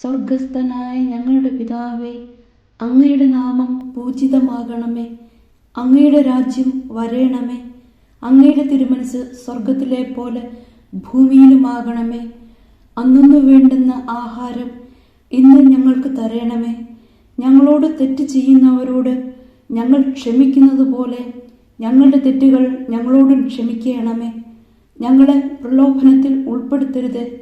സ്വർഗസ്ഥനായ ഞങ്ങളുടെ പിതാവേ അങ്ങയുടെ നാമം പൂജിതമാകണമേ. അങ്ങയുടെ രാജ്യം വരയണമേ അങ്ങയുടെ തിരുമനസ് സ്വർഗത്തിലെ പോലെ ഭൂമിയിലുമാകണമേ. അന്നു വേണ്ടുന്ന ആഹാരം ഇന്ന് ഞങ്ങൾക്ക് തരയണമേ ഞങ്ങളോട് തെറ്റ് ചെയ്യുന്നവരോട് ഞങ്ങൾ ക്ഷമിക്കുന്നത് പോലെ ഞങ്ങളുടെ തെറ്റുകൾ ഞങ്ങളോടും ക്ഷമിക്കണമേ. ഞങ്ങളെ പ്രലോഭനത്തിൽ ഉൾപ്പെടുത്തരുത്.